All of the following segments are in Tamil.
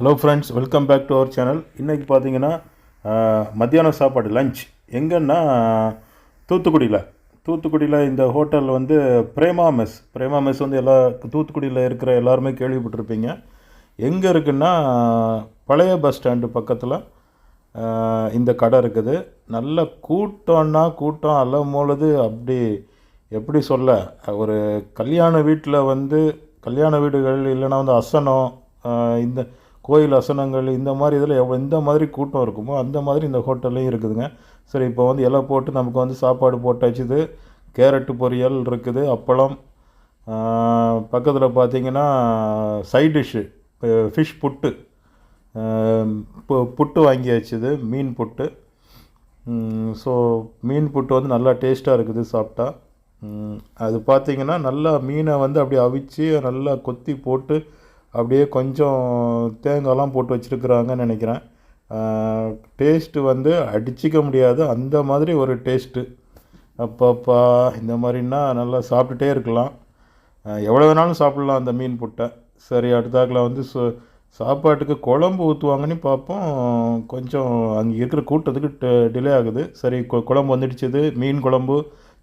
Hello friends welcome back to our channel இன்றைக்கி பார்த்தீங்கன்னா ஆஹ், மத்தியான சாப்பாடு லஞ்ச் எங்கன்னா தூத்துக்குடியில் தூத்துக்குடியில் இந்த ஹோட்டல் வந்து பிரேமா மெஸ். பிரேமா மெஸ் வந்து எல்லா தூத்துக்குடியில் இருக்கிற எல்லாருமே கேள்விப்பட்டிருப்பீங்க. எங்கே இருக்குன்னா பழைய பஸ் ஸ்டாண்டு பக்கத்தில் இந்த கடை இருக்குது. நல்ல கூட்டம்னா கூட்டம் அலம் அப்படி எப்படி சொல்ல ஒரு கல்யாண வீட்டில் வந்து கல்யாண வீடுகள் இல்லைன்னா வந்து அசனம் இந்த கோயில் அசனங்கள் இந்த மாதிரி இதில் எவ்வளோ இந்த மாதிரி கூட்டம் இருக்குமோ அந்த மாதிரி இந்த ஹோட்டல்லையும் இருக்குதுங்க. சரி இப்போ வந்து இலை போட்டு நமக்கு வந்து சாப்பாடு போட்டாச்சுது கேரட்டு பொரியல் இருக்குது அப்பளம். பக்கத்தில் பார்த்தீங்கன்னா சைட் டிஷ்ஷு ஃபிஷ் புட்டு. பு- புட்டு வாங்கியாச்சுது மீன் புட்டு. ஸோ மீன் புட்டு வந்து நல்லா டேஸ்ட்டாக இருக்குது சாப்பிட்டா. அது பார்த்தீங்கன்னா நல்லா மீனை வந்து அப்படியே அவிச்சு நல்லா கொத்தி போட்டு அப்படியே கொஞ்சம் தேங்காய்லாம் போட்டு வச்சுருக்குறாங்கன்னு நினைக்கிறேன். டேஸ்ட்டு வந்து அடிச்சிக்க முடியாது. அந்த மாதிரி ஒரு டேஸ்ட்டு அப்பப்பா இந்த மாதிரின்னா நல்லா சாப்பிட்டுட்டே இருக்கலாம். எவ்வளோ வேணாலும் சாப்பிட்லாம் அந்த மீன் புட்டை. சரி அடுத்தாக்கில் வந்து சு சாப்பாட்டுக்கு குழம்பு ஊற்றுவாங்கன்னு பார்ப்போம். கொஞ்சம் அங்கே இருக்கிற கூட்டத்துக்கு டிலே ஆகுது. சரி கொ குழம்பு வந்துடுச்சுது. மீன் குழம்பு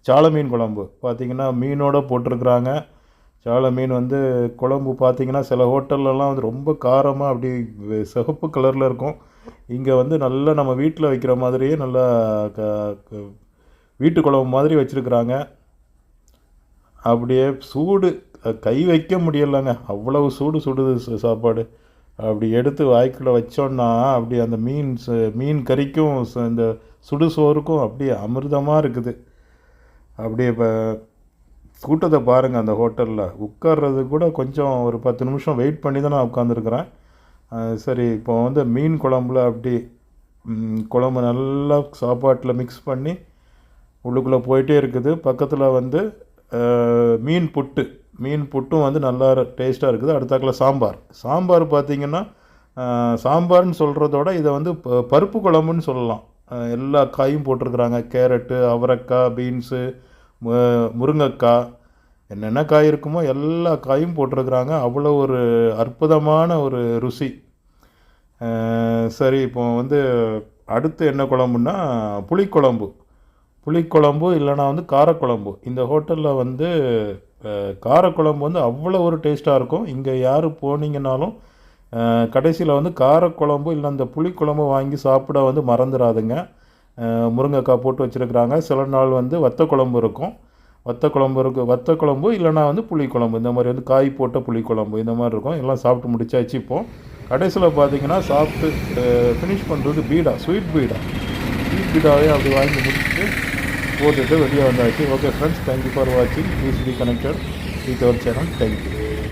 சாலை மீன் குழம்பு. பார்த்தீங்கன்னா மீனோட போட்டிருக்குறாங்க. சால மீன் வந்து குழம்பு பார்த்திங்கன்னா சில ஹோட்டல்லலாம் வந்து ரொம்ப காரமாக அப்படி சிகப்பு கலரில் இருக்கும். இங்கே வந்து நல்லா நம்ம வீட்டில் வைக்கிற மாதிரியே நல்லா க வீட்டு குழம்பு மாதிரி வச்சுருக்குறாங்க. அப்படியே சூடு கை வைக்க முடியலைங்க. அவ்வளவு சூடு சுடுது சாப்பாடு. அப்படி எடுத்து வாய்க்குள்ளே வச்சோன்னா அப்படி அந்த மீன் ச- மீன் கறிக்கும் ச- இந்த சுடு சோறுக்கும் அப்படியே அமிர்தமாக இருக்குது. அப்படியே இப்போ கூட்டத்தை பாருங்கள் அந்த ஹோட்டலில். உட்கார்றது கூட கொஞ்சம் ஒரு பத்து நிமிஷம் வெயிட் பண்ணி தான் நான் உட்காந்துருக்குறேன் சரி இப்போ வந்து மீன் குழம்புல அப்படி குழம்பு நல்லா சாப்பாட்டில் மிக்ஸ் பண்ணி உள்ளுக்குள்ளே போயிட்டே இருக்குது. பக்கத்தில் வந்து மீன் புட்டு. மீன் புட்டும் வந்து நல்லா டேஸ்ட்டாக இருக்குது. அடுத்தாக்கில் சாம்பார். சாம்பார் பார்த்தீங்கன்னா சாம்பார்னு சொல்கிறதோட இதை வந்து ப- பருப்பு குழம்புன்னு சொல்லலாம். எல்லா காயும் போட்டிருக்கிறாங்க. கேரட்டு அவரைக்காய் பீன்ஸு முருங்கைக்காய் என்னென்ன காய் இருக்குமோ எல்லா காயும் போட்டிருக்கிறாங்க. அவ்வளோ ஒரு அற்புதமான ஒரு ருசி. சரி இப்போ வந்து அடுத்து என்ன குழம்புன்னா புளிக்குழம்பு. புளிக்குழம்பு இல்லைனா வந்து காரக்குழம்பு. இந்த ஹோட்டலில் வந்து காரக்குழம்பு வந்து அவ்வளோ ஒரு டேஸ்ட்டாக இருக்கும். இங்கே யார் போனீங்கன்னாலும் கடைசியில் வந்து காரக்குழம்பு இல்லை அந்த புளிக்குழம்பு வாங்கி சாப்பிட வந்து மறந்துடாதுங்க முருங்கைக்காய் போட்டு வச்சுருக்குறாங்க. சில நாள் வந்து வத்த குழம்பு இருக்கும். வத்த குழம்பு இருக்கு வத்த குழம்பு இல்லைனா வந்து புளிக்குழம்பு இந்த மாதிரி வந்து காய் போட்ட புளிக்குழம்பு இந்த மாதிரி இருக்கும். எல்லாம் சாப்பிட்டு முடிச்சாச்சு இப்போ. கடைசியில் பார்த்தீங்கன்னா சாப்பிட்டு ஃபினிஷ் பண்ணுறது பீடா ஸ்வீட் பீடா. ஸ்வீட் பீடாவே அப்படி வாங்கி முடிச்சுட்டு போட்டுட்டு வெளியே வந்தாச்சு. Okay friends thank you for வாட்சிங் please be connected with our channel thank you